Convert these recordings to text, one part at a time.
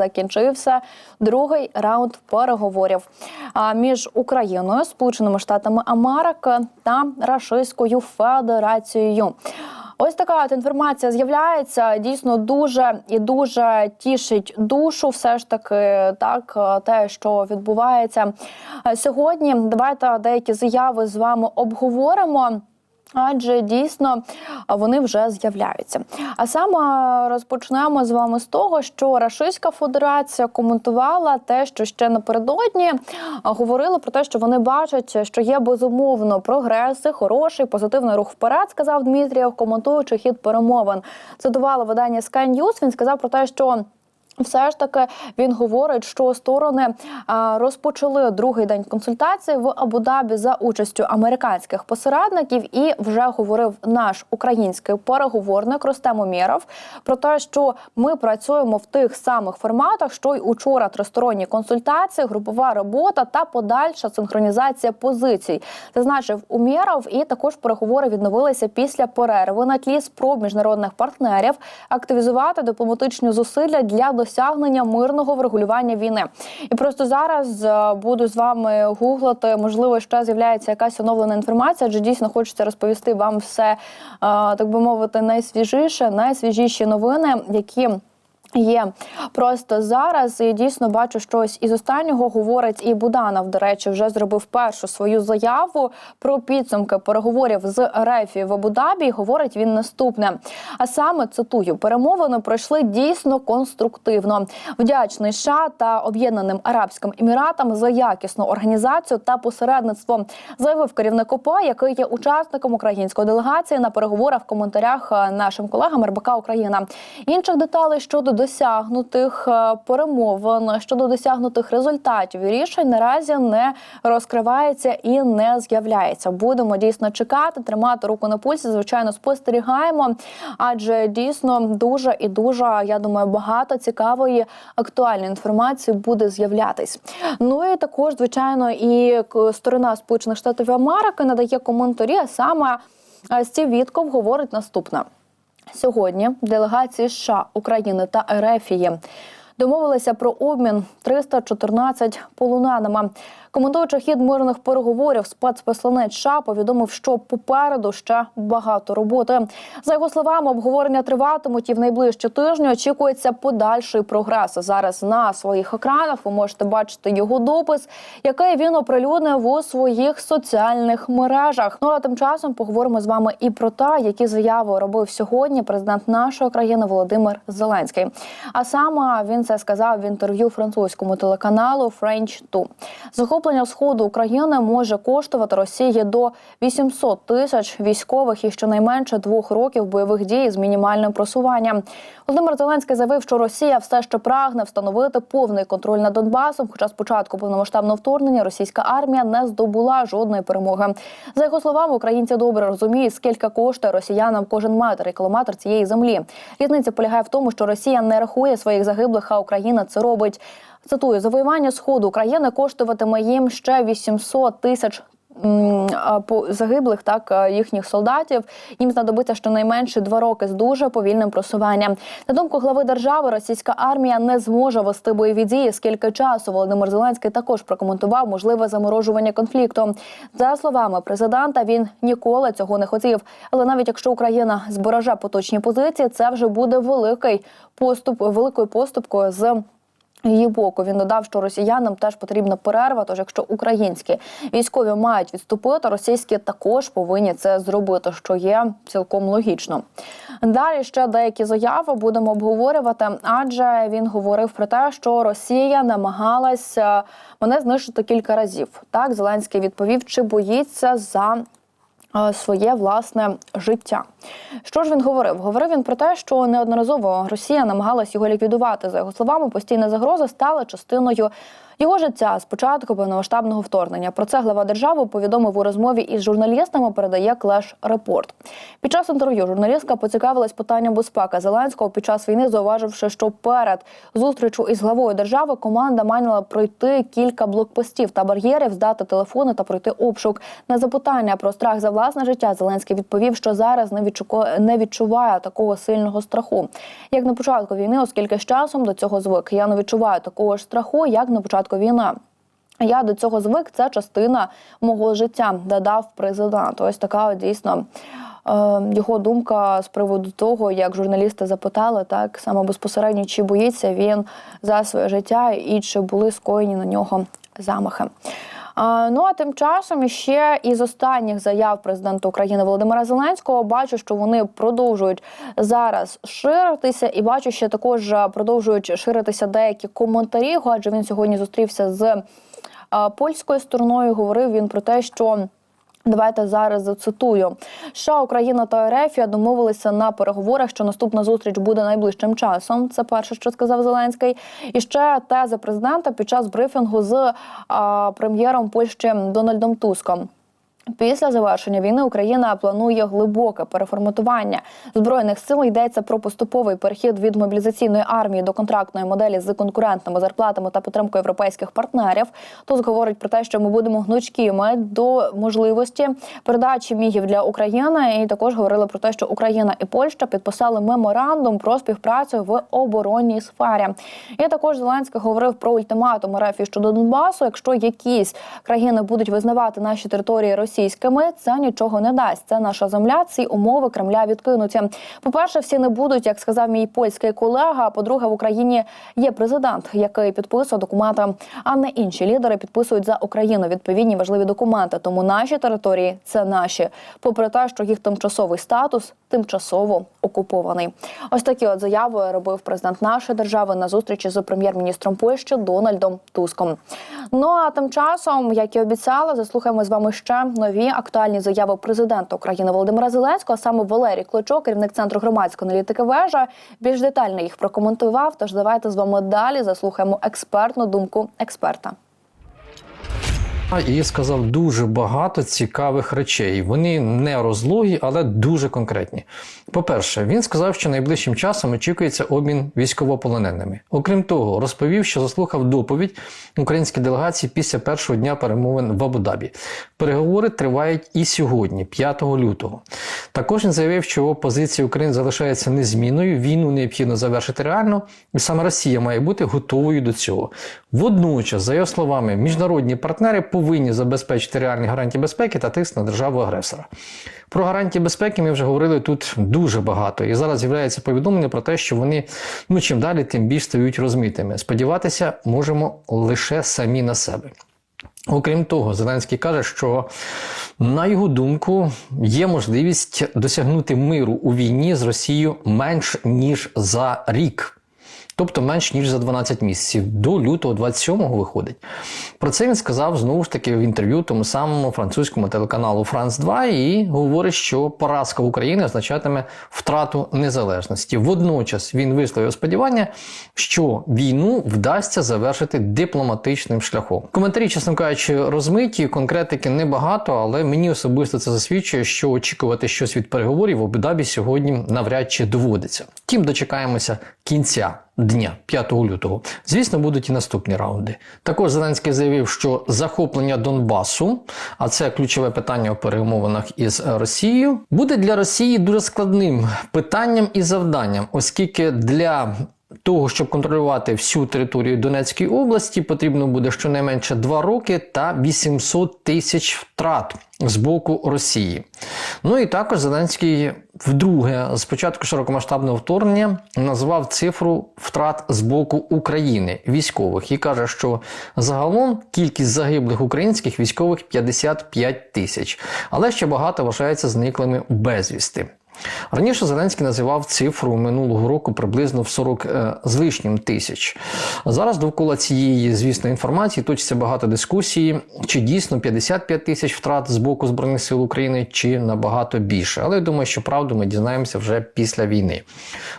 Закінчився другий раунд переговорів між Україною, Сполученими Штатами Америки та Рашистською Федерацією. Ось така от інформація з'являється. Дійсно дуже і дуже тішить душу. Все ж таки, так те, що відбувається сьогодні. Давайте деякі заяви з вами обговоримо. Адже дійсно вони вже з'являються. А саме розпочнемо з вами з того, що Рашистська Федерація коментувала те, що ще напередодні говорили про те, що вони бачать, що є безумовно прогреси, хороший позитивний рух вперед, сказав Дмитрієв, коментуючи хід перемовин. Цитувала видання Sky News, Він сказав про те, що. Все ж таки він говорить, що сторони розпочали другий день консультацій в Абу-Дабі за участю американських посередників, і вже говорив наш український переговорник Ростем Умєров про те, що ми працюємо в тих самих форматах, що й учора тристоронні консультації, групова робота та подальша синхронізація позицій. Зазначив Умєров, і також переговори відновилися після перерви на тлі спроб міжнародних партнерів активізувати дипломатичні зусилля для досягнення мирного врегулювання війни. І просто зараз е, буду з вами гуглити. Можливо, ще з'являється якась оновлена інформація, адже дійсно хочеться розповісти вам все, е, так би мовити, найсвіжіше, найсвіжіші новини, які. Є просто зараз і дійсно бачу щось із останнього говорить і Буданов. До речі, вже зробив першу свою заяву про підсумки переговорів з Рефі в Абу-Дабі. Говорить він наступне. А саме цитую: перемовини пройшли дійсно конструктивно. Вдячний США та Об'єднаним Арабським Еміратам за якісну організацію та посередництво, заявив керівник ОП, який є учасником української делегації на переговорах в коментарях е, нашим колегам РБК Україна. Інших деталей щодо досягнутих е, перемовин щодо досягнутих результатів і рішень наразі не розкривається і не з'являється. Будемо дійсно чекати, тримати руку на пульсі. Звичайно, спостерігаємо, адже дійсно дуже і дуже я думаю, багато цікавої актуальної інформації буде з'являтись. Ну і також, звичайно, і сторона Сполучених Штатів Америки надає коментарі. а Саме е, Стів Вітков говорить наступне. Сьогодні делегації США, України та Ерефії домовилися про обмін 314 полоненими. Коментуючи хід мирних переговорів, спецпосланець США повідомив, що попереду ще багато роботи. За його словами, обговорення триватимуть і в найближчі тижні очікується подальший прогрес. Зараз на своїх екранах ви можете бачити його допис, який він оприлюднив у своїх соціальних мережах. Ну а тим часом поговоримо з вами і про те, які заяви робив сьогодні президент нашої країни Володимир Зеленський. А саме він це сказав в інтерв'ю французькому телеканалу French 2. Захоплення сходу України може коштувати Росії до 800 тисяч військових і щонайменше двох років бойових дій з мінімальним просуванням. Володимир Зеленський заявив, що Росія все ще прагне встановити повний контроль над Донбасом. Хоча з початку повномасштабного вторгнення російська армія не здобула жодної перемоги. За його словами, українці добре розуміють, скільки коштує росіянам кожен метр і кілометр цієї землі. Різниця полягає в тому, що Росія не рахує своїх загиблих, а Україна це робить. Цитую, завоювання сходу України коштуватиме їм ще 800 тисяч. Загиблих так їхніх солдатів їм знадобиться щонайменше два роки з дуже повільним просуванням. На думку глави держави, російська армія не зможе вести бойові дії. Скільки часу Володимир Зеленський також прокоментував можливе заморожування конфлікту. За словами президента, він ніколи цього не хотів. Але навіть якщо Україна збереже поточні позиції, це вже буде великий поступ, великою поступкою з. Її боку він додав, що росіянам теж потрібна перерва. Тож, якщо українські військові мають відступити, російські також повинні це зробити, що є цілком логічно. Далі ще деякі заяви будемо обговорювати, адже він говорив про те, що Росія намагалася мене знищити кілька разів. Так Зеленський відповів, чи боїться за е, своє власне життя. Що ж він говорив? Говорив він про те, що неодноразово Росія намагалась його ліквідувати. За його словами, постійна загроза стала частиною його життя з початку повномасштабного вторгнення. Про це глава держави повідомив у розмові із журналістами. Передає Клеш Репорт. Під час інтерв'ю журналістка поцікавилась питанням безпеки Зеленського під час війни, зауваживши, що перед зустрічю із главою держави команда мала пройти кілька блокпостів та бар'єрів, здати телефони та пройти обшук. На запитання про страх за власне життя, Зеленський відповів, що зараз не відчуко- не відчуває такого сильного страху, як на початку війни, оскільки з часом до цього звик. Я не відчуваю такого ж страху, як на початку війни. Я до цього звик. Це частина мого життя, додав президент. Ось така дійсно. е, Його думка з приводу того, як журналісти запитали, так саме безпосередньо, чи боїться він за своє життя і чи були скоєні на нього замахи. Ну а тим часом ще із останніх заяв президента України Володимира Зеленського бачу, що вони продовжують зараз ширитися, і бачу, що також е, продовжують ширитися деякі коментарі. Адже він сьогодні зустрівся з е, польською стороною. Говорив він про те, що. Давайте зараз зацитую. США, Україна та РФ домовилися на переговорах, що наступна зустріч буде найближчим часом. Це перше, що сказав Зеленський. І ще теза президента під час брифінгу з прем'єром Польщі Дональдом Туском. Після завершення війни Україна планує глибоке переформатування збройних сил. Йдеться про поступовий перехід від мобілізаційної армії до контрактної моделі з конкурентними зарплатами та підтримкою європейських партнерів. Тут говорить про те, що ми будемо гнучкими до можливості передачі мігів для України. І також говорили про те, що Україна і Польща підписали меморандум про співпрацю в оборонній сфері. І також Зеленський говорив про ультиматум РФ щодо Донбасу. Якщо якісь країни будуть визнавати наші території російськими, це нічого не дасть. Це наша земля. Ці умови Кремля відкинуті. По перше, всі не будуть, як сказав мій польський колега. А по-друге, в Україні є президент, який підписує документи, а не інші лідери підписують за Україну відповідні важливі документи. Тому наші території це наші, попри те, що їх тимчасовий статус тимчасово окупований. Ось такі от заяви робив президент нашої держави на зустрічі з прем'єр-міністром Польщі Дональдом Туском. Ну а тим часом, як і обіцяла, заслухаємо з вами ще нові актуальні заяви президента України Володимира Зеленського. Саме Валерій Клочок, керівник центру громадської аналітики вежа, більш детально їх прокоментував. Тож давайте з вами далі заслухаємо експертну думку експерта. І сказав дуже багато цікавих речей. Вони не розлогі, але дуже конкретні. По-перше, він сказав, що найближчим часом очікується обмін військовополоненими. Окрім того, розповів, що заслухав доповідь української делегації після першого дня перемовин в Абу-Дабі. Переговори тривають і сьогодні, 5 лютого. Також він заявив, що позиція України залишається незмінною. Війну необхідно завершити реально, і саме Росія має бути готовою до цього. Водночас, за його словами, міжнародні партнери повинні забезпечити реальні гарантії безпеки та тиск на державу агресора. Про гарантії безпеки ми вже говорили тут дуже багато, і зараз з'являється повідомлення про те, що вони ну чим далі, тим більш стають розмитими. Сподіватися можемо лише самі на себе. Окрім того, Зеленський каже, що на його думку є можливість досягнути миру у війні з Росією менш ніж за рік. Тобто менш ніж за 12 місяців до лютого 27-го виходить. Про це він сказав знову ж таки в інтерв'ю тому самому французькому телеканалу Франс 2 і говорить, що поразка України означатиме втрату незалежності. Водночас він висловив сподівання, що війну вдасться завершити дипломатичним шляхом. Коментарі, чесно кажучи, розмиті, конкретики небагато, але мені особисто це засвідчує, що очікувати щось від переговорів в Абу-Дабі сьогодні навряд чи доводиться. Втім, дочекаємося кінця дня 5 лютого. Звісно, будуть і наступні раунди. Також Зеленський заявив, що захоплення Донбасу, а це ключове питання у перемовинах із Росією, буде для Росії дуже складним питанням і завданням, оскільки для того, щоб контролювати всю територію Донецької області, потрібно буде щонайменше 2 роки та 800 тисяч втрат з боку Росії. Ну і також Зеленський вдруге з початку широкомасштабного вторгнення назвав цифру втрат з боку України військових і каже, що загалом кількість загиблих українських військових 55 тисяч, але ще багато вважається зниклими безвісти. Раніше Зеленський називав цифру минулого року приблизно в 40 е, з лишнім тисяч. Зараз довкола цієї, звісно, інформації точиться багато дискусії, чи дійсно 55 тисяч втрат з боку Збройних сил України, чи набагато більше. Але я думаю, що правду ми дізнаємося вже після війни.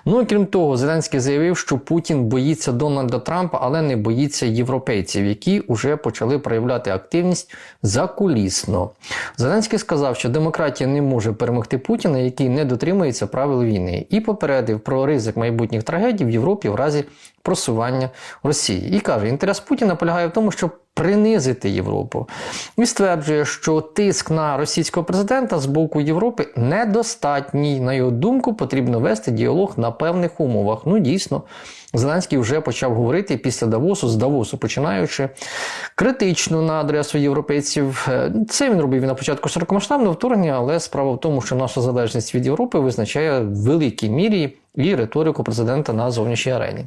Ну і крім того, Зеленський заявив, що Путін боїться Дональда Трампа, але не боїться європейців, які вже почали проявляти активність закулісно. Зеленський сказав, що демократія не може перемогти Путіна, який не дотримується правил війни, і попередив про ризик майбутніх трагедій в Європі в разі просування Росії. І каже, інтерес Путіна полягає в тому, щоб принизити Європу. І стверджує, що тиск на російського президента з боку Європи недостатній. На його думку, потрібно вести діалог на певних умовах. Ну, дійсно, Зеленський вже почав говорити після Давосу, з Давосу, починаючи критично на адресу європейців. Е, Це він робив на початку широкомасштабного вторгнення, але справа в тому, що наша залежність від Європи визначає в великій мірі і риторику президента на зовнішній арені.